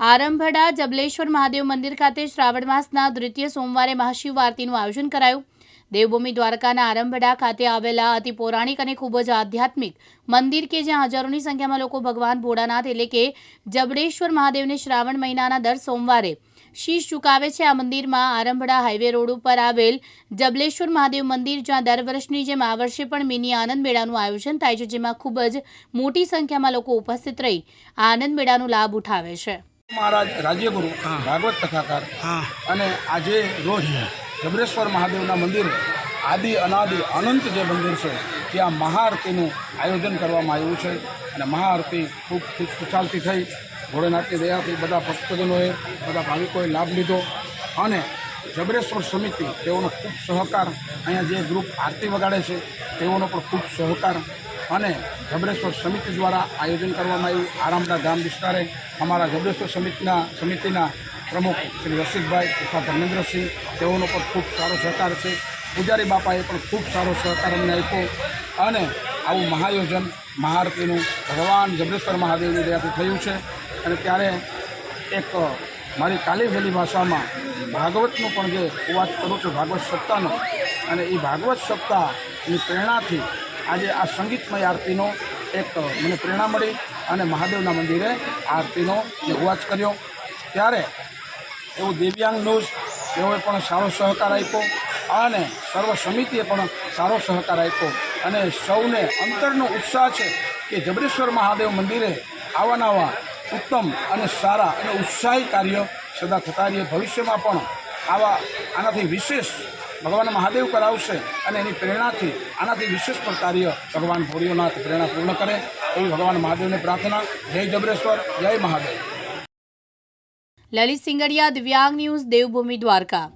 આરંભડા જબલેશ્વર મહાદેવ મંદિર ખાતે શ્રાવણ માસના દ્વિતીય સોમવારે મહાશિવ આરતીનું આયોજન કરાયું. દેવભૂમિ દ્વારકાના આરંભડા ખાતે આવેલા અતિ પૌરાણિક અને ખૂબ જ આધ્યાત્મિક મંદિર કે જ્યાં હજારોની સંખ્યામાં લોકો ભગવાન ભોળાનાથ એટલે કે જબડેશ્વર મહાદેવને શ્રાવણ મહિનાના દર સોમવારે શીશ ચુકાવે છે. આ મંદિરમાં આરંભડા હાઈવે રોડ ઉપર આવેલ જબલેશ્વર મહાદેવ મંદિર, જ્યાં દર વર્ષની જેમ આ વર્ષે પણ મિની આનંદ મેળાનું આયોજન થાય છે, જેમાં ખૂબ જ મોટી સંખ્યામાં લોકો ઉપસ્થિત રહી આ આનંદ મેળાનો લાભ ઉઠાવે છે. મહારાજ રાજ્યગુરુ ભાગવત કથાકાર અને આજે રોજ જબરેશ્વર મહાદેવના મંદિરે આદિ અનાદિ અનંત જે મંદિર છે ત્યાં મહાઆરતીનું આયોજન કરવામાં આવ્યું છે અને મહાઆરતી ખૂબ ખુશાલથી થઈ. ભોળેનાથની દયાથી બધા ભક્તજનોએ બધા ભાવિકોએ લાભ લીધો અને જબરેશ્વર સમિતિ તેઓનો ખૂબ સહકાર અહીંયા જે ગ્રુપ આરતી વગાડે છે તેઓનો પણ ખૂબ સહકાર અને જબરેશ્વર સમિતિ દ્વારા આયોજન કરવામાં આવ્યું. આરામડા ગામ વિસ્તારે અમારા જબરેશ્વર સમિતિના સમિતિના પ્રમુખ શ્રી રસિકભાઈ તથા ધર્મેન્દ્રસિંહ, તેઓનો પણ ખૂબ સારો સહકાર છે. પૂજારી બાપાએ પણ ખૂબ સારો સહકાર અમને આપ્યો અને આવું મહાયોજન મહાઆરતીનું ભગવાન જબરેશ્વર મહાદેવની દયાથી થયું છે. અને ત્યારે એક મારી કાલીભેલી ભાષામાં ભાગવતનું પણ જે ઉવાચ કરું છું, ભાગવત સપ્તાહનો. અને એ ભાગવત સપ્તાહની પ્રેરણાથી આજે આ સંગીતમય આરતીનો એક મને પ્રેરણા મળી અને મહાદેવના મંદિરે આરતીનો ઉવાચ કર્યો. ત્યારે એવું દિવ્યાંગ ન્યૂઝ, તેઓએ પણ સારો સહકાર આપ્યો અને સર્વ સમિતિએ પણ સારો સહકાર આપ્યો. અને સૌને અંતરનો ઉત્સાહ છે કે જબરેશ્વર મહાદેવ મંદિરે આવા ઉત્તમ અને સારા અને ઉત્સાહી કાર્ય સદા થતા રહીએ. ભવિષ્યમાં પણ આવા આનાથી વિશેષ ભગવાન મહાદેવ કરાવશે અને એની પ્રેરણાથી આનાથી વિશેષ પણ કાર્ય ભગવાન ભોળિયોનાથ પ્રેરણા પૂર્ણ કરે એવી ભગવાન મહાદેવને પ્રાર્થના. જય જબરેશ્વર, જય મહાદેવ. લલિત સિંગડિયા દિવ્યાંગ ન્યૂઝ, દેવભૂમિ દ્વારકા.